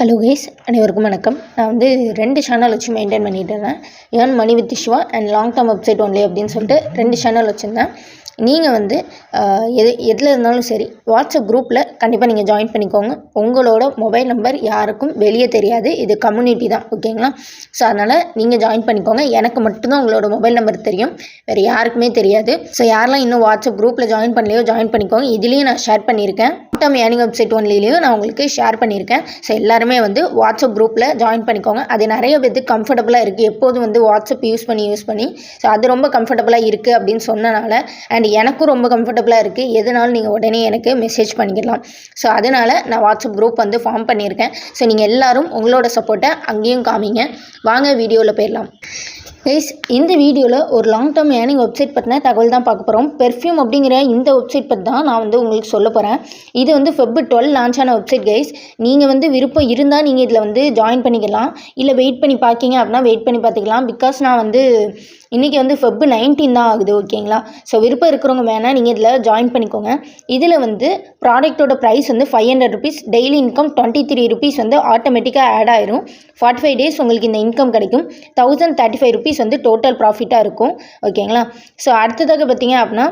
Hello guys அனைவருக்கும் வணக்கம். நான் வந்து ரெண்டு சேனல் வச்சு மெயின்டைன் பண்ணிகிட்டு இருந்தேன் ஏன் money with Siva and long term website only அப்படின்னு சொல்லிட்டு ரெண்டு சேனல் வச்சுருந்தேன். நீங்கள் வந்து எது எதில் இருந்தாலும் சரி வாட்ஸ்அப் குரூப்பில் கண்டிப்பாக நீங்கள் ஜாயின் பண்ணிக்கோங்க. உங்களோட மொபைல் நம்பர் யாருக்கும் வெளியே தெரியாது. இது கம்யூனிட்டி தான் ஓகேங்களா ஸோ அதனால் நீங்கள் ஜாயின் பண்ணிக்கோங்க. எனக்கு மட்டும்தான் உங்களோட மொபைல் நம்பர் தெரியும். வேறு யாருக்குமே தெரியாது. ஸோ யாரெல்லாம் இன்னும் வாட்ஸ்அப் குரூப்பில் ஜாயின் பண்ணலையோ ஜாயின் பண்ணிக்கோங்க. இதுலேயும் நான் ஷேர் பண்ணியிருக்கேன். டம் ஏர்னிங் வெப்சைட் ஒன்லிலையும் நான் உங்களுக்கு ஷேர் பண்ணியிருக்கேன். ஸோ எல்லாருமே வந்து வாட்ஸ்அப் குரூப்பில் ஜாயின் பண்ணிக்கோங்க. அது நிறைய பேருக்கு கம்ஃபர்டபுளாக இருக்குது எப்போதும் வந்து வாட்ஸ்அப் யூஸ் பண்ணி யூஸ் பண்ணி. ஸோ அது ரொம்ப கம்ஃபர்டபுளாக இருக்குது அப்படின்னு சொன்னனால அண்ட் எனக்கும் ரொம்ப கம்ஃபர்டபுளாக இருக்குது எதுனாலும் நீங்கள் உடனே எனக்கு மெசேஜ் பண்ணிக்கலாம். ஸோ அதனால் நான் வாட்ஸ்அப் குரூப் வந்து ஃபார்ம் பண்ணியிருக்கேன். ஸோ நீங்கள் எல்லோரும் உங்களோட சப்போர்ட்டை அங்கேயும் காமிங்க. வாங்க வீடியோவில் போயிடலாம். கைஸ் இந்த வீடியோவில் ஒரு லாங் டேர்ம் ஏர்னிங் வெப்சைட் பற்றின தகவல் தான் பார்க்க போகிறோம் பெர்ஃப்யூம் அப்படிங்கிற இந்த வெப்சைட் பற்றி தான் நான் வந்து உங்களுக்கு சொல்ல போகிறேன் இது வந்து ஃபெப் டுவெல் லான்ச் ஆன வெப்சைட் கைஸ் நீங்கள் வந்து விருப்பம் இருந்தால் நீங்கள் இதில் வந்து ஜாயின் பண்ணிக்கலாம். இல்லை வெயிட் பண்ணி பார்க்கிங்க அப்படின்னா வெயிட் பண்ணி பார்த்துக்கலாம் பிகாஸ் நான் வந்து இன்றைக்கி வந்து ஃபெப் நைன்டீன் தான் ஆகுது ஓகேங்களா ஸோ விருப்பம் இருக்கிறவங்க வேணால் நீங்கள் இதில் ஜாயின் பண்ணிக்கோங்க. இதில் வந்து ப்ராடக்ட்டோட ப்ரைஸ் வந்து five hundred rupees daily income twenty three rupees வந்து ஆட்டோமேட்டிக்காக ஆட் ஆயிரும். ஃபார்ட்டி ஃபைவ் டேஸ் உங்களுக்கு இந்த இன்கம் கிடைக்கும். தௌசண்ட் தேர்ட்டி ஃபைவ் ருபீஸ் வந்து டோட்டல் ப்ராஃபிட்டாக இருக்கும். ஓகேங்களா ஸோ அடுத்ததாக பார்த்தீங்க அப்படின்னா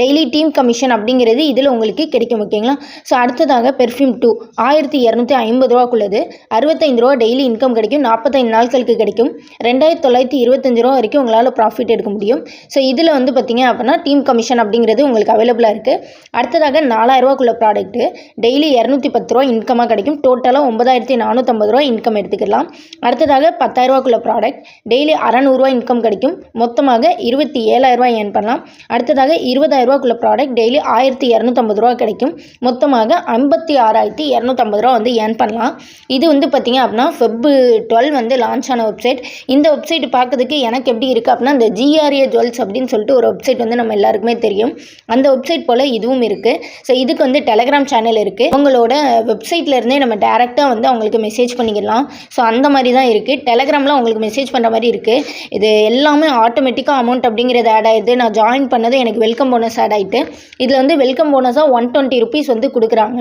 டெய்லி டீம் கமிஷன் அப்படிங்கிறது இதில் உங்களுக்கு கிடைக்கும் ஓகேங்களா ஸோ அடுத்ததாக பெர்ஃப்யூம் டூ ஆயிரத்தி இரநூத்தி ஐம்பது ரூபாக்குள்ளது அறுபத்தைந்து ரூபா டெய்லி இன்கம் கிடைக்கும். நாற்பத்தைந்து நாட்களுக்கு கிடைக்கும். ரெண்டாயிரத்தி தொள்ளாயிரத்தி இருபத்தஞ்சு ரூபா வரைக்கும் உங்களால் ப்ராஃபிட் எடுக்க முடியும். ஸோ இதில் வந்து பார்த்தீங்க அப்படின்னா டீம் கமிஷன் அப்படிங்கிறது உங்களுக்கு அவைலபிளாக இருக்குது அடுத்ததாக நாலாயிரரூவாக்குள்ள ப்ராடக்ட்டு டெய்லி இரநூத்தி பத்து ரூபா இன்கமாக கிடைக்கும். டோட்டலாக ஒன்பதாயிரத்தி நானூற்றம்பது ரூபா இன்கம் எடுத்துக்கலாம். அடுத்ததாக பத்தாயிரரூவாக்குள்ள ப்ராடக்ட் டெய்லி அறநூறுவா இன்கம் கிடைக்கும். மொத்தமாக இருபத்தி ஏழாயிரரூவா ஏர்ன் பண்ணலாம். அடுத்ததாக இருபதாயிரம் ரூபாக்குள்ள ப்ராடக்ட் டெய்லி ஆயிரத்தி இரநூத்தம்பது ரூபா கிடைக்கும். மொத்தமாக ஐம்பத்தி ஆறாயிரத்தி இரநூத்தம்பது ரூபா வந்து ஏர்ன் பண்ணலாம். இது வந்து பார்த்தீங்க அப்படின்னா ஃபெப்பு டுவெல் வந்து லான்ச் ஆன வெப்சைட் இந்த வெப்சைட் பார்க்கறதுக்கு எனக்கு எப்படி இருக்குது அப்படின்னா இந்த ஜிஆர்ஏ ஜுவல்ஸ் அப்படின்னு சொல்லிட்டு ஒரு வெப்சைட் வந்து நம்ம எல்லாருக்குமே தெரியும். அந்த வெப்சைட் போல் இதுவும் இருக்குது ஸோ இதுக்கு வந்து டெலகிராம் சேனல் இருக்குது உங்களோட வெப்சைட்லேருந்தே நம்ம டேரெக்டாக வந்து அவங்களுக்கு மெசேஜ் பண்ணிக்கலாம். ஸோ அந்த மாதிரி தான் இருக்குது டெலகிராமில் உங்களுக்கு மெசேஜ் பண்ணுற மாதிரி இருக்குது இது எல்லாமே ஆட்டோமேட்டிக்காக அமௌண்ட் அப்படிங்கிறது ஆட் ஆயிடுது. நான் ஜாயின் பண்ணது எனக்கு வெல்கம் போனஸ் ஆட் ஆகிட்டு இதில் வந்து வெல்கம் போனஸாக ஒன் டுவெண்ட்டி ருபீஸ் வந்து கொடுக்குறாங்க.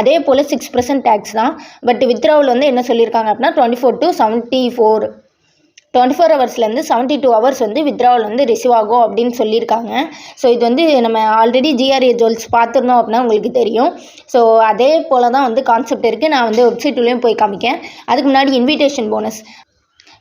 அதே போல் சிக்ஸ் பர்சன்ட் டேக்ஸ் தான். பட் வித்ராவில் வந்து என்ன சொல்லியிருக்காங்க அப்படின்னா twenty four to seventy four twenty four ஹவர்ஸ்லேருந்து seventy two hours வந்து வித்ராவல் வந்து ரிசீவ் ஆகும் அப்படின்னு சொல்லியிருக்காங்க ஸோ இது வந்து நம்ம ஆல்ரெடி ஜிஆர்ஏ ஜுவல்ஸ் பார்த்துருந்தோம் அப்படின்னா உங்களுக்கு தெரியும். ஸோ அதே போல் தான் வந்து கான்செப்ட் இருக்குது நான் வந்து வெப்சைட்லேயும் போய் காமிக்கேன் அதுக்கு முன்னாடி invitation bonus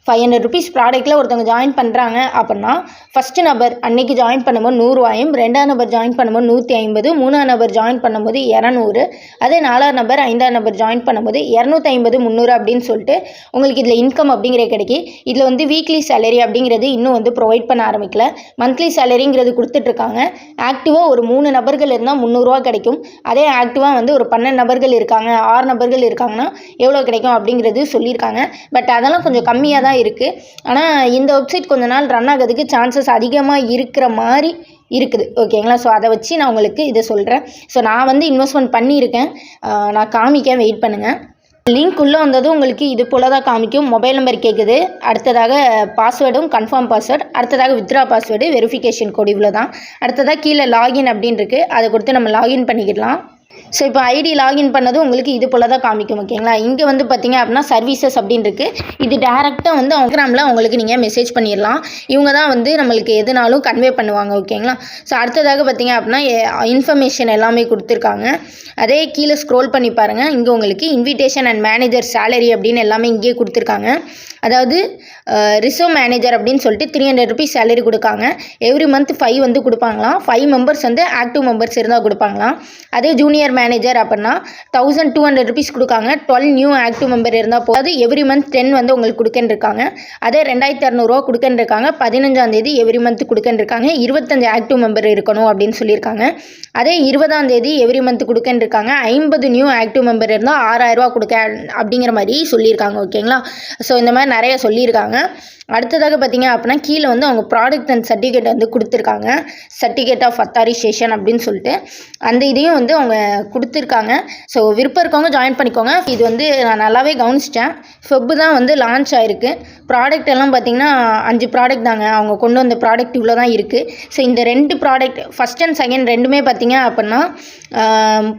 five hundred rupees ப்ராடக்ட்டில் ஒருத்தவங்க ஜாயின் பண்ணுறாங்க அப்படின்னா ஃபஸ்ட்டு நபர் அன்னைக்கு ஜாயின் பண்ணும்போது நூறுரூவாயும் ரெண்டாம் நபர் ஜாயின் பண்ணும்போது நூற்றி ஐம்பது மூணாம் நபர் ஜாயின் பண்ணும்போது இரநூறு அதே நாலாம் நபர் ஐந்தாம் நபர் ஜாயின் பண்ணும்போது இரநூத்தி ஐம்பது முந்நூறு அப்படின்னு சொல்லிட்டு உங்களுக்கு இதில் இன்கம் அப்படிங்கிறது கிடைக்கி இதில் வந்து வீக்லி சேலரி அப்படிங்கிறது இன்னும் வந்து ப்ரொவைட் பண்ண ஆரம்பிக்கல. மந்த்லி சேலரிங்கிறது கொடுத்துட்ருக்காங்க. ஆக்டிவாக ஒரு மூணு நபர்கள் இருந்தால் முந்நூறுரூவா கிடைக்கும். அதே ஆக்டிவாக வந்து ஒரு பன்னெண்டு நபர்கள் இருக்காங்க ஆறு நபர்கள் இருக்காங்கன்னா எவ்வளோ கிடைக்கும் அப்படிங்கிறது சொல்லியிருக்காங்க. பட் அதெல்லாம் கொஞ்சம் கம்மியாக தான் இருக்குது ஆனால் இந்த வெப்சைட் கொஞ்ச நாள் ரன் ஆகிறதுக்கு சான்சஸ் அதிகமாக இருக்கிற மாதிரி இருக்குது. ஓகேங்களா ஸோ அதை வச்சு நான் உங்களுக்கு இதை சொல்கிறேன் ஸோ நான் வந்து இன்வெஸ்ட்மெண்ட் பண்ணியிருக்கேன். நான் காமிக்கேன். வெயிட் பண்ணுங்கள் லிங்க் உள்ளே வந்ததும் உங்களுக்கு இது போல் தான் காமிக்கும். மொபைல் நம்பர் கேட்குது அடுத்ததாக பாஸ்வேர்டும் கன்ஃபார்ம் பாஸ்வேர்டு அடுத்ததாக வித்ரா பாஸ்வேர்டு வெரிஃபிகேஷன் கோட் இவ்வளோ தான் அடுத்ததாக கீழே லாகின் அப்படின்னு இருக்குது அதை கொடுத்து நம்ம லாகின் பண்ணிக்கிடலாம். ஸோ இப்போ ஐடி லாகின் பண்ணதும் உங்களுக்கு இது போல் தான் காமிக்கும் ஓகேங்களா இங்கே வந்து பார்த்தீங்க அப்படின்னா சர்வீசஸ் அப்படின்னு இருக்குது இது டேரெக்டாக வந்து இன்ஸ்டாகிராமில் உங்களுக்கு நீங்கள் மெசேஜ் பண்ணிடலாம் இவங்க தான் வந்து நம்மளுக்கு எதுனாலும் கன்வே பண்ணுவாங்க ஓகேங்களா ஸோ அடுத்ததாக பார்த்தீங்க அப்படின்னா இன்ஃபர்மேஷன் எல்லாமே கொடுத்துருக்காங்க. அதே கீழே ஸ்க்ரோல் பண்ணி பாருங்கள் இங்கே உங்களுக்கு இன்விடேஷன் அண்ட் மேனேஜர் சேலரி அப்படின்னு எல்லாமே இங்கேயே கொடுத்துருக்காங்க. அதாவது ரிசர்வ் மேனேஜர் அப்படின்னு சொல்லிட்டு த்ரீ ஹண்ட்ரட் ருபீஸ் சேலரி கொடுக்காங்க. எவ்ரி மந்த் ஃபைவ் வந்து கொடுப்பாங்களாம். ஃபைவ் மெம்பர்ஸ் வந்து ஆக்டிவ் மெம்பர்ஸ் இருந்தால் கொடுப்பாங்களாம். அதே ஜூனியர் மேனேஜர் அப்படின்னா தௌசண்ட் டூ ஹண்ட்ரட் ருபீஸ் கொடுக்காங்க. டுவெல் நியூ ஆக்டிவ் மெம்பர் இருந்தால் போதாது எவ்ரி மந்த் டென் வந்து உங்களுக்கு கொடுக்கன்னு இருக்காங்க அதே ரெண்டாயிரத்தி இரநூறுவா கொடுக்கன்னு இருக்காங்க பதினஞ்சாம் தேதி எவ்ரி மந்த் கொடுக்கன்னு இருக்காங்க இருபத்தஞ்சு ஆக்டிவ் மெம்பர் இருக்கணும் அப்படின்னு சொல்லியிருக்காங்க. அதே இருபதாம் தேதி எவ்ரி மந்த் கொடுக்கன்னு இருக்காங்க ஐம்பது நியூ ஆக்டிவ் மெம்பர் இருந்தால் ஆறாயிரரூவா கொடுக்க அப்படிங்கிற மாதிரி சொல்லியிருக்காங்க. ஓகேங்களா ஸோ இந்த மாதிரி நிறைய சொல்லியிருக்காங்க. அடுத்ததாக பார்த்தீங்க அப்படின்னா கீழே வந்து அவங்க ப்ராடக்ட் அண்ட் சர்டிஃபிகேட் வந்து கொடுத்துருக்காங்க. சர்டிஃபிகேட் ஆஃப் அத்தாரிசேஷன் அப்படின்னு சொல்லிட்டு. அந்த இதையும் வந்து அவங்க கொடுத்துருக்காங்க. ஸோ விருப்பம் இருக்கவங்க ஜாயின் பண்ணிக்கோங்க. இது வந்து நான் நல்லாவே கவனிச்சிட்டேன். ஃபெப்பு தான் வந்து லான்ச் ஆயிருக்கு. ப்ராடக்ட் எல்லாம் பார்த்தீங்கன்னா அஞ்சு ப்ராடக்ட் தாங்க. அவங்க கொண்டு வந்த ப்ராடக்ட் இவ்வளோ தான் இருக்குது ஸோ இந்த ரெண்டு ப்ராடக்ட் ஃபஸ்ட் அண்ட் செகண்ட் ரெண்டுமே பார்த்தீங்க அப்படின்னா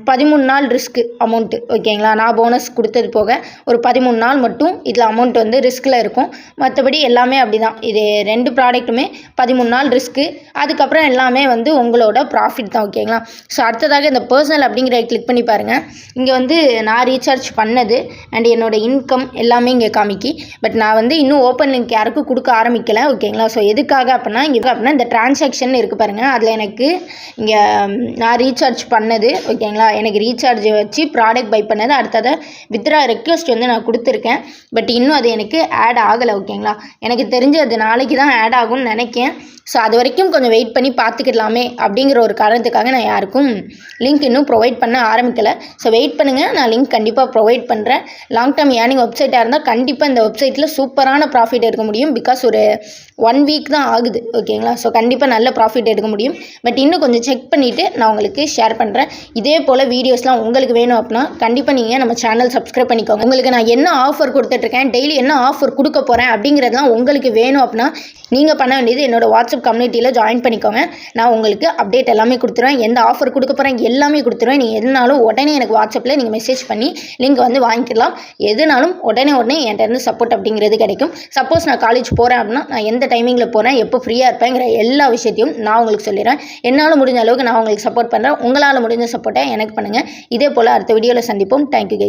பதிமூணு நாள் ரிஸ்க்கு அமௌண்ட்டு ஓகேங்களா நான் போனஸ் கொடுத்தது போக ஒரு பதிமூணு நாள் மட்டும் இதில் அமௌண்ட் வந்து ரிஸ்கில் இருக்கும். மற்றபடி எல்லாமே அப்படி தான் இது ரெண்டு ப்ராடக்ட்டுமே பதிமூணு நாள் ரிஸ்க்கு அதுக்கப்புறம் எல்லாமே வந்து உங்களோட ப்ராஃபிட் தான் ஓகேங்களா ஸோ அடுத்ததாக இந்த பர்சனல் அப்படி அப்படிங்கிற கிளிக் பண்ணி பாருங்கள் இங்கே வந்து நான் ரீசார்ஜ் பண்ணது அண்ட் என்னோடய இன்கம் எல்லாமே இங்கே காமிக்கி. பட் நான் வந்து இன்னும் ஓப்பன் லிங்க் யாருக்கும் கொடுக்க ஆரம்பிக்கலை ஓகேங்களா ஸோ எதுக்காக அப்படின்னா இங்கே அப்படின்னா இந்த டிரான்சாக்ஷன் இருக்குது பாருங்கள் அதில் எனக்கு இங்கே நான் ரீசார்ஜ் பண்ணது ஓகேங்களா எனக்கு ரீசார்ஜ் வச்சு ப்ராடக்ட் பை பண்ணது அடுத்ததை வித்ரா ரெக்வஸ்ட் வந்து நான் கொடுத்துருக்கேன். பட் இன்னும் அது எனக்கு ஆட் ஆகலை ஓகேங்களா எனக்கு தெரிஞ்சு அது நாளைக்கு தான் ஆட் ஆகும்னு நினைக்கேன். ஸோ அது வரைக்கும் கொஞ்சம் வெயிட் பண்ணி பார்த்துக்கிடலாமே அப்படிங்கிற ஒரு காரணத்துக்காக நான் யாருக்கும் லிங்க் இன்னும் ப்ரொவைட் பண்ண ஆரம்பிக்கலை. ஸோ வெயிட் பண்ணுங்கள் நான் லிங்க் கண்டிப்பாக ப்ரொவைட் பண்ணுறேன் லாங் டேர்ம் ஏர்னிங் வெப்சைட்டாக இருந்தால் கண்டிப்பாக இந்த வெப்சைட்டில் சூப்பரான ப்ராஃபிட் எடுக்க முடியும். பிகாஸ் ஒரு ஒன் வீக் தான் ஆகுது. ஓகேங்களா ஸோ கண்டிப்பாக நல்ல ப்ராஃபிட் எடுக்க முடியும். பட் இன்னும் கொஞ்சம் செக் பண்ணிவிட்டு நான் உங்களுக்கு ஷேர் பண்ணுறேன் இதே போல் வீடியோஸ்லாம் உங்களுக்கு வேணும் அப்படின்னா கண்டிப்பாக நீங்கள் நம்ம சேனல் சப்ஸ்கிரைப் பண்ணிக்கோங்க. உங்களுக்கு நான் என்ன ஆஃபர் கொடுத்துட்ருக்கேன் டெய்லி என்ன ஆஃபர் கொடுக்க போகிறேன் அப்படிங்கிறதுலாம் உங்களுக்கு வேணும் அப்படின்னா நீங்கள் பண்ண வேண்டியது என்னோடய வாட்ஸ்அப் கம்யூனிட்டியில் ஜாயின் பண்ணிக்கோங்க. நான் உங்களுக்கு அப்டேட் எல்லாமே கொடுத்துருவேன். எந்த ஆஃபர் கொடுக்க போகிறேன் எல்லாமே கொடுத்துருவேன். நீங்கள் எதுனாலும் உடனே எனக்கு வாட்ஸ்அப்பில் நீங்கள் மெசேஜ் பண்ணி லிங்க் வந்து வாங்கிக்கலாம். எதுனாலும் உடனே உடனே என்கிட்டருந்து சப்போர்ட் அப்படிங்கிறது கிடைக்கும். சப்போஸ் நான் காலேஜ் போகிறேன் அப்படின்னா நான் எந்த டைமிங்கில் போகிறேன் எப்போ ஃப்ரீயாக இருப்பேங்கிற எல்லா விஷயத்தையும் நான் உங்களுக்கு சொல்லிடுறேன். என்னால் முடிஞ்ச அளவுக்கு நான் உங்களுக்கு சப்போர்ட் பண்ணுறேன் உங்களால் முடிஞ்ச சப்போர்ட்டை எனக்கு பண்ணுங்கள் இதே போல் அடுத்த வீடியோவில் சந்திப்போம். Thank you guys